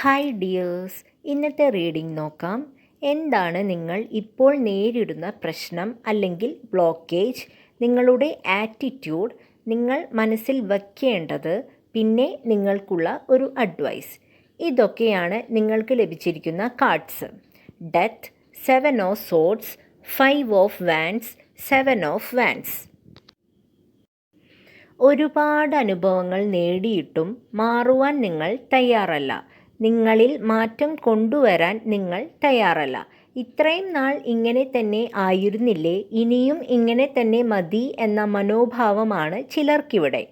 Hi dears ഇന്നത്തെ reading നോക്കാം. എന്താണ് നിങ്ങൾ ഇപ്പോൾ നേരിടുന്ന പ്രശ്നം അല്ലെങ്കിൽ ബ്ലോക്കേജ് നിങ്ങളുടെ ആറ്റിറ്റ്യൂഡ് നിങ്ങൾ മനസ്സിൽ വയ്ക്കേണ്ടത് പിന്നെ നിങ്ങൾക്കുള്ള ഒരു അഡ്വൈസ് ഇതൊക്കെയാണ് നിങ്ങൾക്ക് ലഭിച്ചിരിക്കുന്ന cards death seven of swords five of wands seven of wands ഒരുപാട് അനുഭവങ്ങൾ നേടിയിട്ടും മാറുവാൻ നിങ്ങൾ തയ്യാറല്ല. നിങ്ങളിൽ മാറ്റം കൊണ്ടുവരാൻ നിങ്ങൾ തയ്യാറല്ല. ഇത്രയും നാൾ ഇങ്ങനെ തന്നെ ആയിരുന്നില്ലേ? ഇനിയും ഇങ്ങനെ തന്നെ മതി എന്ന മനോഭാവമാണ് ചിലർക്കിവിടെ.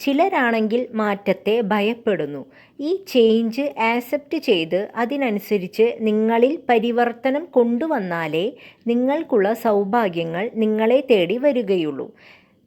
ചിലരാണെങ്കിൽ മാറ്റത്തെ ഭയപ്പെടുന്നു. ഈ ചേഞ്ച് ആക്സെപ്റ്റ് ചെയ്ത് അതിനനുസരിച്ച് നിങ്ങളിൽ പരിവർത്തനം കൊണ്ടുവന്നാലേ നിങ്ങൾക്കുള്ള സൗഭാഗ്യങ്ങൾ നിങ്ങളെ തേടി വരികയുള്ളൂ.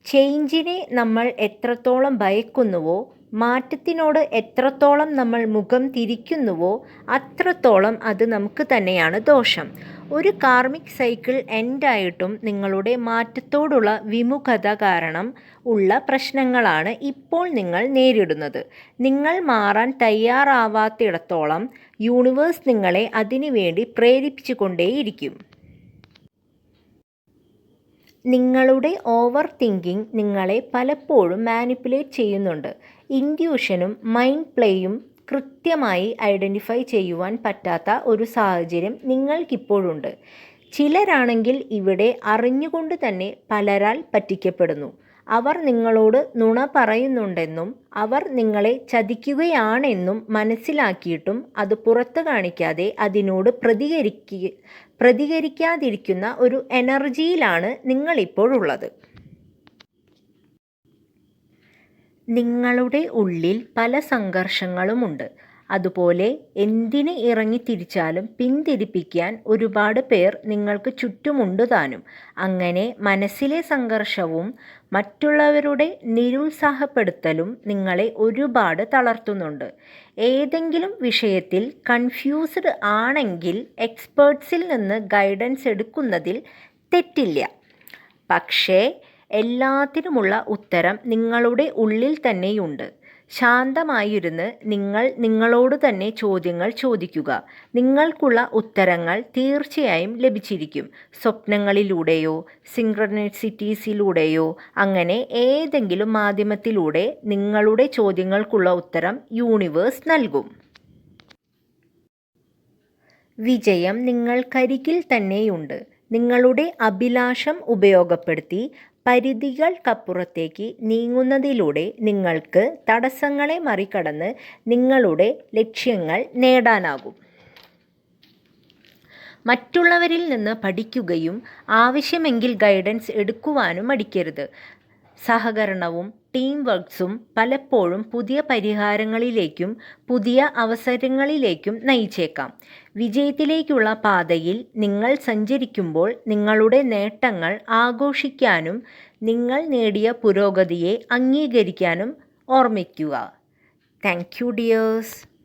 ചേഞ്ചിനെ നമ്മൾ എത്രത്തോളം ഭയക്കുന്നുവോ മാറ്റത്തിനോട് എത്രത്തോളം നമ്മൾ മുഖം തിരിക്കുന്നുവോ അത്രത്തോളം അത് നമുക്ക് തന്നെയാണ് ദോഷം. ഒരു കാർമിക് സൈക്കിൾ എൻഡായിട്ടും നിങ്ങളുടെ മാറ്റത്തോടുള്ള വിമുഖത കാരണം ഉള്ള പ്രശ്നങ്ങളാണ് ഇപ്പോൾ നിങ്ങൾ നേരിടുന്നത്. നിങ്ങൾ മാറാൻ തയ്യാറാവാത്തിടത്തോളം യൂണിവേഴ്സ് നിങ്ങളെ അതിനുവേണ്ടി പ്രേരിപ്പിച്ചുകൊണ്ടേയിരിക്കും. നിങ്ങളുടെ ഓവർ തിങ്കിങ് നിങ്ങളെ പലപ്പോഴും മാനിപ്പുലേറ്റ് ചെയ്യുന്നുണ്ട്. ഇൻഡ്യൂഷനും മൈൻഡ് പ്ലേയും കൃത്യമായി ഐഡന്റിഫൈ ചെയ്യുവാൻ പറ്റാത്ത ഒരു സാഹചര്യം നിങ്ങൾക്കിപ്പോഴുണ്ട്. ചിലരാണെങ്കിൽ ഇവിടെ അറിഞ്ഞുകൊണ്ട് തന്നെ പലരാൽ പറ്റിക്കപ്പെടുന്നു. അവർ നിങ്ങളോട് നുണ പറയുന്നുണ്ടെന്നും അവർ നിങ്ങളെ ചതിക്കുകയാണെന്നും മനസ്സിലാക്കിയിട്ടും അത് പുറത്തു കാണിക്കാതെ അതിനോട് പ്രതികരിക്ക പ്രതികരിക്കാതിരിക്കുന്ന ഒരു എനർജിയിലാണ് നിങ്ങളിപ്പോഴുള്ളത് നിങ്ങളുടെ ഉള്ളിൽ പല സംഘർഷങ്ങളുമുണ്ട്. അതുപോലെ എന്തിന് ഇറങ്ങി തിരിച്ചാലും പിന്തിരിപ്പിക്കാൻ ഒരുപാട് പേർ നിങ്ങൾക്ക് ചുറ്റുമുണ്ട് താനും. അങ്ങനെ മനസ്സിലെ സംഘർഷവും മറ്റുള്ളവരുടെ നിരുത്സാഹപ്പെടുത്തലും നിങ്ങളെ ഒരുപാട് തളർത്തുന്നുണ്ട്. ഏതെങ്കിലും വിഷയത്തിൽ കൺഫ്യൂസ്ഡ് ആണെങ്കിൽ എക്സ്പേർട്സിൽ നിന്ന് ഗൈഡൻസ് എടുക്കുന്നതിൽ തെറ്റില്ല. പക്ഷേ എല്ലാത്തിനുമുള്ള ഉത്തരം നിങ്ങളുടെ ഉള്ളിൽ തന്നെയുണ്ട്. ശാന്തമായിരുന്ന് നിങ്ങൾ നിങ്ങളോട് തന്നെ ചോദ്യങ്ങൾ ചോദിക്കുക. നിങ്ങൾക്കുള്ള ഉത്തരങ്ങൾ തീർച്ചയായും ലഭിച്ചിരിക്കും. സ്വപ്നങ്ങളിലൂടെയോ സിങ്ക്രണിസിറ്റീസിലൂടെയോ അങ്ങനെ ഏതെങ്കിലും മാധ്യമത്തിലൂടെ നിങ്ങളുടെ ചോദ്യങ്ങൾക്കുള്ള ഉത്തരം യൂണിവേഴ്സ് നൽകും. വിജയം നിങ്ങൾക്കരികിൽ തന്നെയുണ്ട്. നിങ്ങളുടെ അഭിലാഷം ഉപയോഗപ്പെടുത്തി പരിധികൾക്കപ്പുറത്തേക്ക് നീങ്ങുന്നതിലൂടെ നിങ്ങൾക്ക് തടസ്സങ്ങളെ മറികടന്ന് നിങ്ങളുടെ ലക്ഷ്യങ്ങൾ നേടാനാകും. മറ്റുള്ളവരിൽ നിന്ന് പഠിക്കുകയും ആവശ്യമെങ്കിൽ ഗൈഡൻസ് എടുക്കുവാനും മടിക്കരുത്. സഹകരണവും ടീം വർക്ക്സും പലപ്പോഴും പുതിയ പരിഹാരങ്ങളിലേക്കും പുതിയ അവസരങ്ങളിലേക്കും നയിച്ചേക്കാം. വിജയത്തിലേക്കുള്ള പാതയിൽ നിങ്ങൾ സഞ്ചരിക്കുമ്പോൾ നിങ്ങളുടെ നേട്ടങ്ങൾ ആഘോഷിക്കാനും നിങ്ങൾ നേടിയ പുരോഗതിയെ അംഗീകരിക്കാനും ഓർമ്മിക്കുക. Thank you dears.